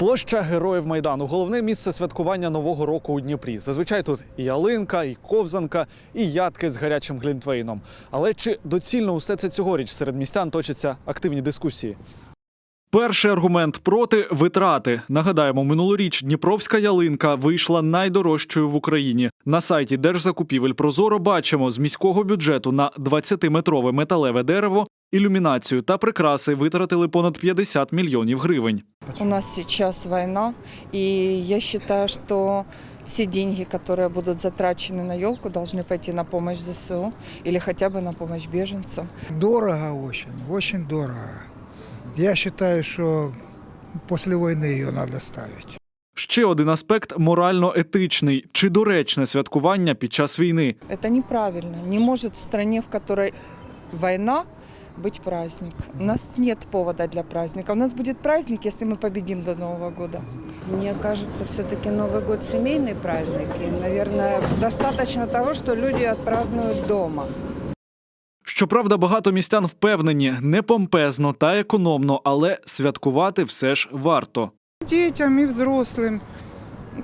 Площа Героїв Майдану головне місце святкування нового року у Дніпрі. Зазвичай тут і ялинка, і ковзанка, і ядки з гарячим глінтвейном. Але чи доцільно усе це цьогоріч серед містян точаться активні дискусії? Перший аргумент проти витрати. Нагадаємо, минулоріч Дніпровська ялинка вийшла найдорожчою в Україні. На сайті Держзакупівель Прозоро бачимо з міського бюджету на 20-метрове металеве дерево, ілюмінацію та прикраси витратили понад 50 мільйонів гривень. У нас сейчас война, и я считаю, что все деньги, которые будут затрачены на елку, должны пойти на помощь ЗСУ или хотя бы на помощь беженцам. Дорого очень, очень дорого. Я считаю, что после войны ее надо ставить. Ще один аспект морально-етичний чи доречне святкування під час війни. Это неправильно. Не может в стране, в которой война, быть праздник. У нас нет повода для праздника. У нас будет праздник, если мы победим до Нового года. Мне кажется, все-таки Новый год семейный праздник. И, наверное, достаточно того, что люди отпразднуют дома. Щоправда, багато містян впевнені, не помпезно та економно, але святкувати все ж варто. Дітям і взрослим.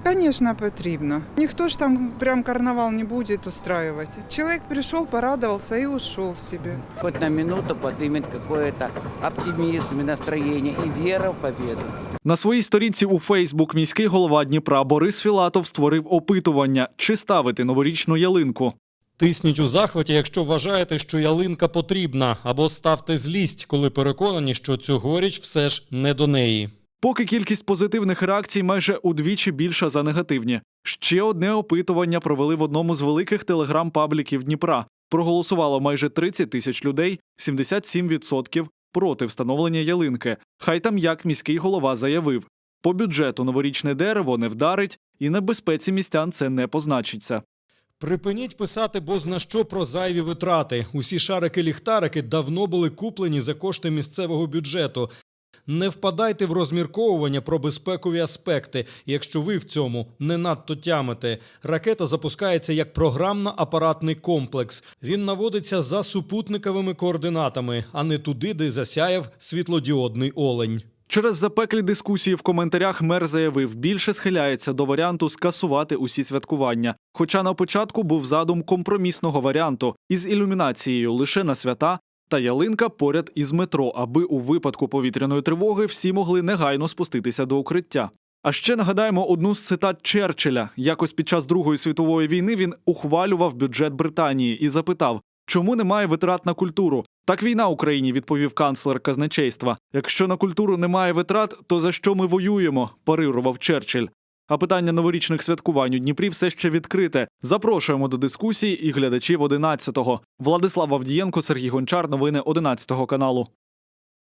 Звісно, потрібно. Ніхто ж там прям карнавал не буде устраивать. Чоловік прийшов, порадувався і ушов собі. хоть на минуту поднимет какой-то оптимизм и настроение и вера в победу. На своїй сторінці у Фейсбук міський голова Дніпра Борис Філатов створив опитування, чи ставити новорічну ялинку. Тисніть у захваті, якщо вважаєте, що ялинка потрібна, або ставте злість, коли переконані, що цьогоріч все ж не до неї. Поки кількість позитивних реакцій майже удвічі більша за негативні. Ще одне опитування провели в одному з великих телеграм-пабліків Дніпра. Проголосувало майже 30 тисяч людей, 77% проти встановлення ялинки. Хай там як міський голова заявив. По бюджету новорічне дерево не вдарить, і на безпеці містян це не позначиться. Припиніть писати бозна що про зайві витрати. Усі шарики-ліхтарики давно були куплені за кошти місцевого бюджету. Не впадайте в розмірковування про безпекові аспекти, якщо ви в цьому не надто тямите. Ракета запускається як програмно-апаратний комплекс. Він наводиться за супутниковими координатами, а не туди, де засяяв світлодіодний олень. Через запеклі дискусії в коментарях мер заявив, більше схиляється до варіанту скасувати усі святкування. Хоча на початку був задум компромісного варіанту із ілюмінацією лише на свята та ялинка поряд із метро, аби у випадку повітряної тривоги всі могли негайно спуститися до укриття. А ще нагадаємо одну з цитат Черчилля. Якось під час Другої світової війни він ухвалював бюджет Британії і запитав, чому немає витрат на культуру. Так війна Україні, відповів канцлер казначейства. Якщо на культуру немає витрат, то за що ми воюємо? парирував Черчилль. А питання новорічних святкувань у Дніпрі все ще відкрите. Запрошуємо до дискусії і глядачів 11-го. Владислав Авдієнко, Сергій Гончар. Новини 11 каналу.